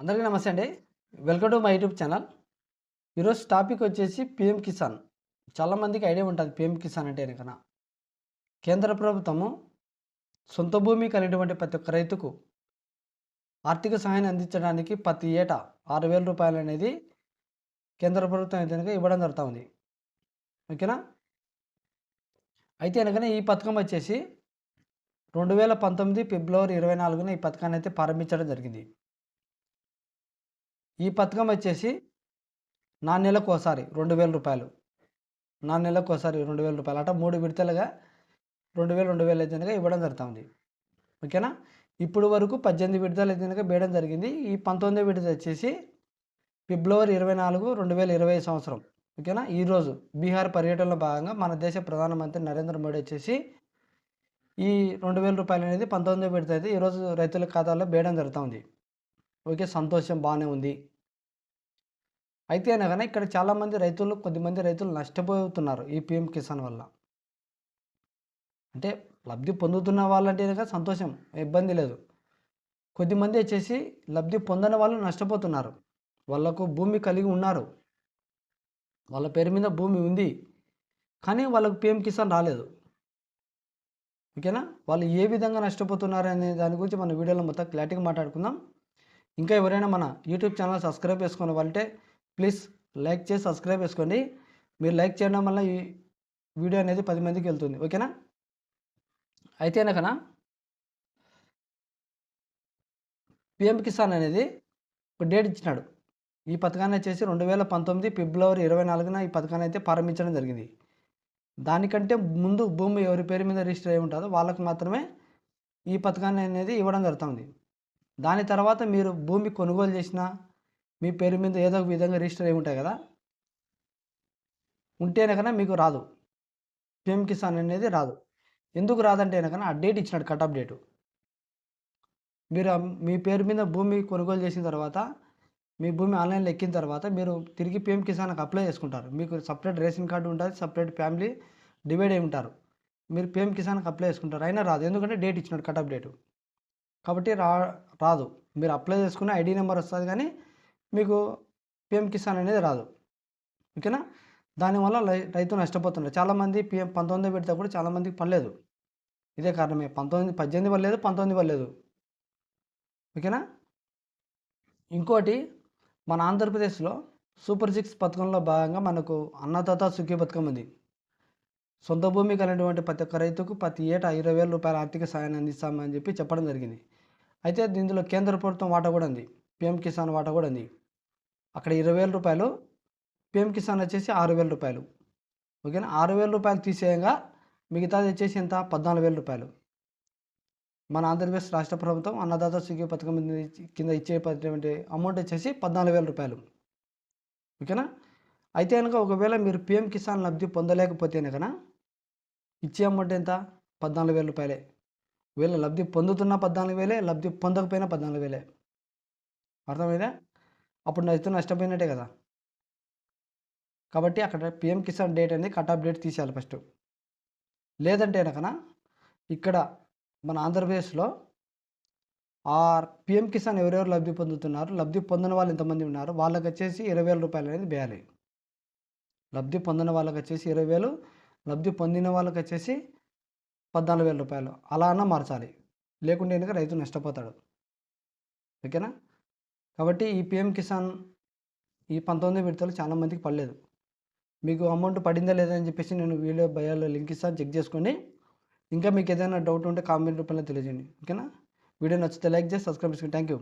అందరికీ నమస్తే అండి. Welcome to my YouTube channel. ఈరోజు టాపిక్ వచ్చేసి పిఎం కిసాన్. చాలామందికి ఐడియా ఉంటుంది పిఎం కిసాన్ అంటే కనుక. కేంద్ర ప్రభుత్వము సొంత భూమి కలిగినటువంటి ప్రతి ఒక్క రైతుకు ఆర్థిక సహాయాన్ని అందించడానికి ప్రతి ఏటా ఆరు వేల రూపాయలు అనేది కేంద్ర ప్రభుత్వం అయితే కనుక ఇవ్వడం జరుగుతూ ఉంది. ఓకేనా? అయితే కనుక ఈ పథకం వచ్చేసి రెండు వేల పంతొమ్మిది ఫిబ్రవరి ఇరవై నాలుగున ఈ పథకాన్ని అయితే ప్రారంభించడం జరిగింది. ఈ పథకం వచ్చేసి నా నెలకు ఒకసారి రెండు వేల రూపాయలు. నా నెలకు ఒకసారి రెండు వేల రూపాయలు. అంటే మూడు విడతలుగా రెండు వేలు రెండు వేలు అయితే ఇవ్వడం జరుగుతుంది. ఓకేనా? ఇప్పుడు వరకు పద్దెనిమిది విడతలు అయితే వేయడం జరిగింది. ఈ పంతొమ్మిది విడత వచ్చేసి ఫిబ్రవరి ఇరవై నాలుగు రెండు వేల ఇరవై సంవత్సరం. ఓకేనా? ఈరోజు బీహార్ పర్యటనలో భాగంగా మన దేశ ప్రధానమంత్రి నరేంద్ర మోడీ వచ్చేసి ఈ రెండు వేల రూపాయలు అనేది పంతొమ్మిది విడత అయితే ఈరోజు రైతుల ఖాతాలో వేయడం జరుగుతుంది. ఓకే సంతోషం బాగానే ఉంది. అయితే అనగానే ఇక్కడ చాలామంది రైతులు కొద్దిమంది రైతులు నష్టపోతున్నారు ఈ పిఎం కిసాన్ వల్ల. అంటే లబ్ధి పొందుతున్న వాళ్ళంటే కనుక సంతోషం ఇబ్బంది లేదు. కొద్దిమంది వచ్చేసి లబ్ధి పొందని వాళ్ళు నష్టపోతున్నారు. వాళ్ళకు భూమి కలిగి ఉన్నారు. వాళ్ళ పేరు మీద భూమి ఉంది. కానీ వాళ్ళకు పిఎం కిసాన్ రాలేదు. ఓకేనా? వాళ్ళు ఏ విధంగా నష్టపోతున్నారు అనే దాని గురించి మన వీడియోలో మొత్తం క్లారిటీగా మాట్లాడుకుందాం. ఇంకా ఎవరైనా మన యూట్యూబ్ ఛానల్ సబ్స్క్రైబ్ చేసుకున్న వాళ్ళంటే ప్లీజ్ లైక్ చేసి సబ్స్క్రైబ్ చేసుకోండి. మీరు లైక్ చేయడం వల్ల ఈ వీడియో అనేది పది మందికి వెళ్తుంది. ఓకేనా? అయితే కనుక పిఎం కిసాన్ అనేది ఒక డేట్ ఇచ్చినాడు. ఈ పథకాన్ని వచ్చేసి రెండు వేల పంతొమ్మిది ఫిబ్రవరి ఇరవై నాలుగున ఈ పథకాన్ని అయితే ప్రారంభించడం జరిగింది. దానికంటే ముందు భూమి ఎవరి పేరు మీద రిజిస్టర్ అయి ఉంటుందో వాళ్ళకు మాత్రమే ఈ పథకాన్ని అనేది ఇవ్వడం జరుగుతుంది. దాని తర్వాత మీరు భూమి కొనుగోలు చేసినా మీ పేరు మీద ఏదో ఒక విధంగా రిజిస్టర్ అయి ఉంటాయి కదా? ఉంటేనే కన్నా మీకు రాదు. పిఎం కిసాన్ అనేది రాదు. ఎందుకు రాదంటే కన్నా ఆ డేట్ ఇచ్చినాడు కట్ ఆఫ్ డేటు మీరు మీ పేరు మీద భూమి కొనుగోలు చేసిన తర్వాత మీ భూమి ఆన్లైన్లో ఎక్కిన తర్వాత మీరు తిరిగి పిఎం కిసాన్కి అప్లై చేసుకుంటారు. మీకు సపరేట్ రేషన్ కార్డు ఉంటుంది సపరేట్ ఫ్యామిలీ డివైడ్ అయి ఉంటారు. మీరు పిఎం కిసాన్కి అప్లై చేసుకుంటారు. అయినా రాదు. ఎందుకంటే డేట్ ఇచ్చినాడు కట్ ఆఫ్ డేటు కాబట్టి రా రాదు. మీరు అప్లై చేసుకున్న ఐడి నెంబర్ వస్తుంది కానీ మీకు పిఎం కిసాన్ అనేది రాదు. ఓకేనా దానివల్ల రై- రైతు నష్టపోతున్నారు చాలామంది పిఎం పంతొమ్మిది పెడితే కూడా చాలామందికి పడలేదు. ఇదే కారణమే. పంతొమ్మిది పద్దెనిమిది పడలేదు పంతొమ్మిది పడలేదు. ఓకేనా ఇంకోటి మన ఆంధ్రప్రదేశ్లో సూపర్ సిక్స్ పథకంలో భాగంగా మనకు అన్నదాత సుఖీ పథకం ఉంది. సొంత భూమి కలిగినటువంటి ప్రతి ఒక్క రైతుకు ప్రతి ఏటా ఇరవై వేల రూపాయల ఆర్థిక సాయాన్ని అందిస్తామని చెప్పి చెప్పడం జరిగింది. అయితే దీనిలో కేంద్ర ప్రభుత్వం వాటా కూడా ఉంది. పిఎం కిసాన్ వాటా కూడా ఉంది. అక్కడ ఇరవై వేల రూపాయలు పిఎం కిసాన్ వచ్చేసి ఆరు వేల రూపాయలు. ఓకేనా? ఆరు వేల రూపాయలు తీసేయంగా మిగతాది వచ్చేసి ఎంత? పద్నాలుగు వేల రూపాయలు. మన ఆంధ్రప్రదేశ్ రాష్ట్ర ప్రభుత్వం అన్నదాత సుఖీ పథకం కింద ఇచ్చేటువంటి అమౌంట్ వచ్చేసి పద్నాలుగు వేల రూపాయలు. ఓకేనా? అయితే కనుక ఒకవేళ మీరు పిఎం కిసాన్ లబ్ధి పొందలేకపోతేనే కనుక ఇచ్చే అమౌంట్ ఎంత? పద్నాలుగు వేల రూపాయలే. వీళ్ళ లబ్ధి పొందుతున్న పద్నాలుగు వేలే లబ్ధి పొందకపోయినా పద్నాలుగు వేలే. అర్థమైందా? అప్పుడు నచ్చితే నష్టపోయినట్టే కదా. కాబట్టి అక్కడ పిఎం కిసాన్ డేట్ అనేది కట్ ఆఫ్ డేట్ తీసేయాలి ఫస్ట్. లేదంటే కనుక ఇక్కడ మన ఆంధ్రప్రదేశ్లో ఆ పిఎం కిసాన్ ఎవరెవరు లబ్ధి పొందుతున్నారు? లబ్ధి పొందిన వాళ్ళు ఎంతమంది ఉన్నారు? వాళ్ళకి వచ్చేసి ఇరవై వేల రూపాయలు అనేది వేయాలి. లబ్ధి పొందిన వాళ్ళకి వచ్చేసి ఇరవై వేలు లబ్ధి పొందిన వాళ్ళకి వచ్చేసి పద్నాలుగు వేల రూపాయలు. అలా అన్న మార్చాలి. లేకుంటే కనుక రైతు నష్టపోతాడు? ఓకేనా? కాబట్టి ఈ పిఎం కిసాన్ ఈ పంతొమ్మిది విడతలు చాలా మందికి పడలేదు. మీకు అమౌంట్ పడిందా లేదా అని చెప్పేసి నేను వీడియో బయాలో లింక్ ఇస్తాను చెక్ చేసుకోండి. ఇంకా మీకు ఏదైనా డౌట్ ఉంటే కామెంట్ రూపంలో తెలియజేయండి. ఓకేనా? వీడియో నచ్చితే లైక్ చేసి సబ్స్క్రైబ్ చేసుకోండి థ్యాంక్ యూ